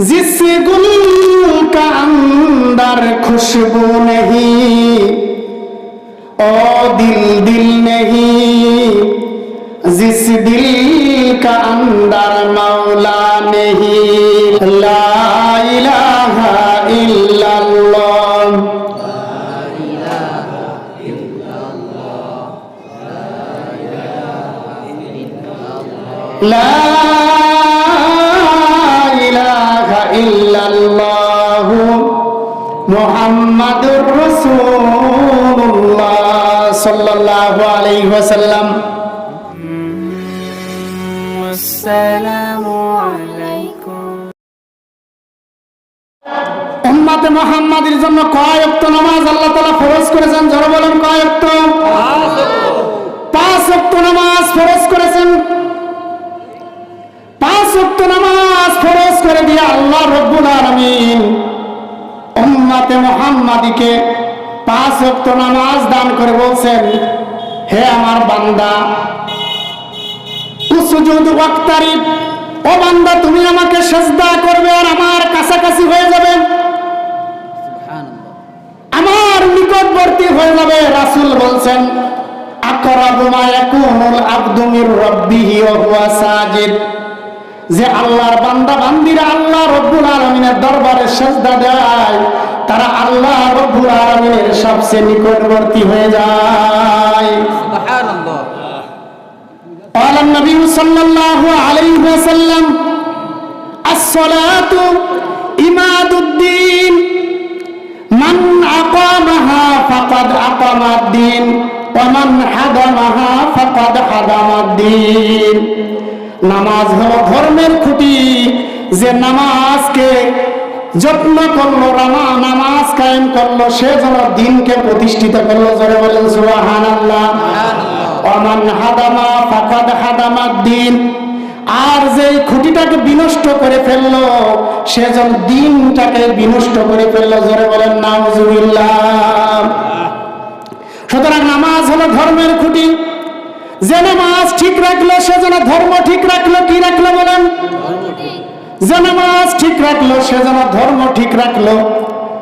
जिससे गुल का अंदर खुशबू नहीं ओ दिल दिल नहीं जिस दिल का अंदर मौला नहीं ला इलाहा इल्लल्लाह لا ইল্লাল্লাহু মুহাম্মাদুর রাসূলুল্লাহ সাল্লাল্লাহু আলাইহি ওয়াসাল্লাম। আসসালামু আলাইকুম। উম্মতে মুহাম্মাদের জন্য কয় নামাজ আল্লাহ তাআলা ফরজ করেছেন যারা বলে করে দিয়ে আল্লাহ রব্বুল আলামিন উম্মাতে মুহাম্মাদিকে পাঁচ ওয়াক্ত নামাজ দান করে বলছেন হে আমার বান্দা সুজুদ ওয়াক্তারিব ও বান্দা তুমি আমাকে সেজদা করবে আর আমার কাছাকাছি হয়ে যাবে। আমার নিকটবর্তী হয়ে যাবে। রাসূল বলছেন আকরাবু মা ইয়াকুনুল আবদু মির রাব্বিহি ওয়া হুয়া সাজিদ। যে আল্লাহর বান্দা বান্দিরা আল্লাহ রব্বুল আলামিনের দরবারে সেজদা দেয় তারা আল্লাহ রব্বুল আলামিনের সবচেয়ে নিকটবর্তী হয়ে যায় سبحان الله قال النبي صلى الله عليه وسلم الصلاة إماد الدين من أقامها فقد أقام الدين ومن حضمها فقد حضم الدين নামাজ হলো ধর্মের খুঁটি। যে নামাজকে যত্ন করল রামা নামাজ কায়েম করল সে যেন দিনকে প্রতিষ্ঠিত করল। জোরে বলেন সুবাহান আল্লাহ অমান হাদামা ফাকাদ হাদামাদ দিন। আর যে খুঁটিটাকে বিনষ্ট করে ফেলল সে যেন দিনটাকে বিনষ্ট করে ফেলল। জোরে বলেন নাউজুবিল্লাহ। সুতরাং নামাজ হলো ধর্মের খুঁটি। যে নামাজ ঠিক রাখল, সে যেন ধর্ম ঠিক রাখল, কি রাখল বলেন? যে নামাজ ঠিক রাখল, সে যেন ধর্ম ঠিক রাখল।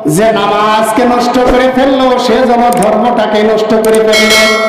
যে নামাজকে নষ্ট করে ফেলল, সে যেন ধর্মটাকে নষ্ট করে ফেলল।